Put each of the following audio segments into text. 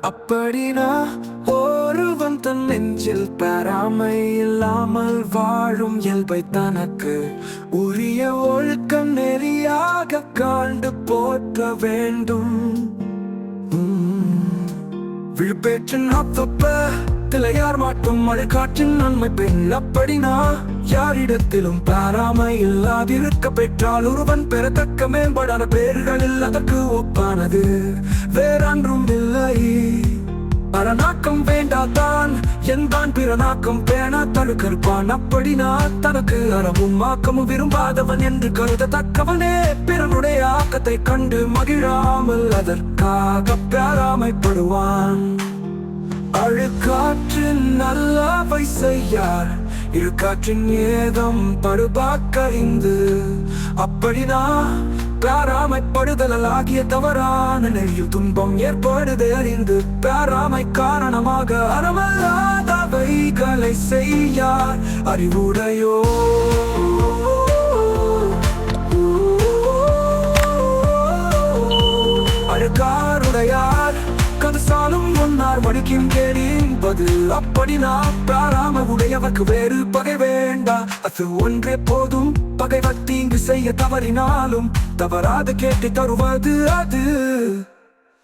அப்படினா ஒருவன் தன் நெஞ்சில் பெறாமை இல்லாமல் வாழும் இயல்பை தனக்கு உரிய ஒழுக்கம் நெறியாக காண்டு போற்ற வேண்டும். விழுப்பேற்றின் அப்பப்ப யார் மாட்டும் மழை காற்றின் நன்மை பெண் அப்படினா யாரிடத்திலும் பாராமை இல்லாதிருக்க பெற்றால் ஒருவன் பெறத்தக்க மேம்படான பேர்களில் அதற்கு ஒப்பானது. வேறொன்றும் இல்லை. அரணாக்கம் வேண்டாதான் என்பான் பிறனாக்கம் பேண தடுக்கிருப்பான் அப்படினா தனக்கு அறவும் ஆக்கமும் விரும்பாதவன் என்று கருதத்தக்கவனே பிறனுடைய ஆக்கத்தை கண்டு மகிழாமல் அதற்காக பேராமைப்படுவான். அழுக்காற்றின் நல்லவை செய்யார். இழுக்காற்றின் ஏதம் படுபாக்கறிந்து அப்படினா பேராமைப்படுதல் ஆகிய தவறான நெறியில் துன்பம் ஏற்படுது அறிந்து பேராமை காரணமாக அறமல்லாதவைகளை செய்யார். அறிவுடையோ சொன்னார் முன்னார் மடிக்கும் கேடின்பது அப்படி நான் பிராராம உடையவர்க்கு வேறு பகை வேண்டா. அது ஒன்றே போதும் பகைவர் தீங்கு செய்ய தவறினாலும். தவறாது கேட்டு தருவது அது.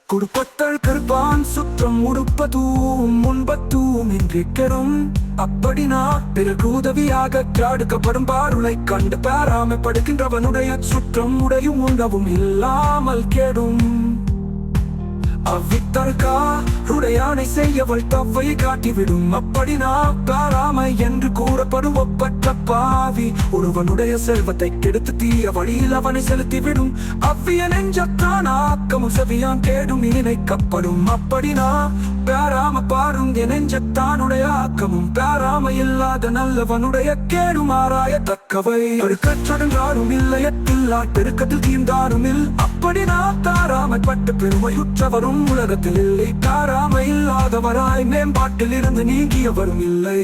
குடுப்பத்தல் கருப்பான் சுற்றம் உடுப்பதும் முன்பத்தும் இன்றி கெடும். அப்படினா பிறகு உதவியாக காடுக்கப்படும் பாருளை கண்டு பாராமப்படுகின்றவனுடைய சுற்றம் உடையும் உணவும் இல்லாமல் கெடும். அவ்வித்தர்கா உடையானை செய்யவள் தவ்வை காட்டிவிடும். அப்படினா பாராமை என்று கூறப்படும் ஒப்பற்ற பாவி. ஒருவனுடைய செல்வத்தை கெடுத்து தீய வழியில் அவனை செலுத்திவிடும். அவ்விய நெஞ்சத்தான் ஆக்கமும் செவியான் தேடும் நினைக்கப்படும் அப்படினா பேராம பாரும் நெஞ்சத்தானுடைய ஆக்கமும். பேராம இல்லாத நல்லவனுடைய கேடும் ஆராயத்தக்கவை. கற்றடங்காரும் இல்லையத்தில்லா பெருக்கத்தில் தீர்ந்தாரும் இல். அப்படி நான் பட்டு பெருமையுற்றவரும் உலகத்தில் இல்லை. தாராமை இல்லாதவராய் மேம்பாட்டில் இருந்து நீங்கிய எவரும் இல்லை.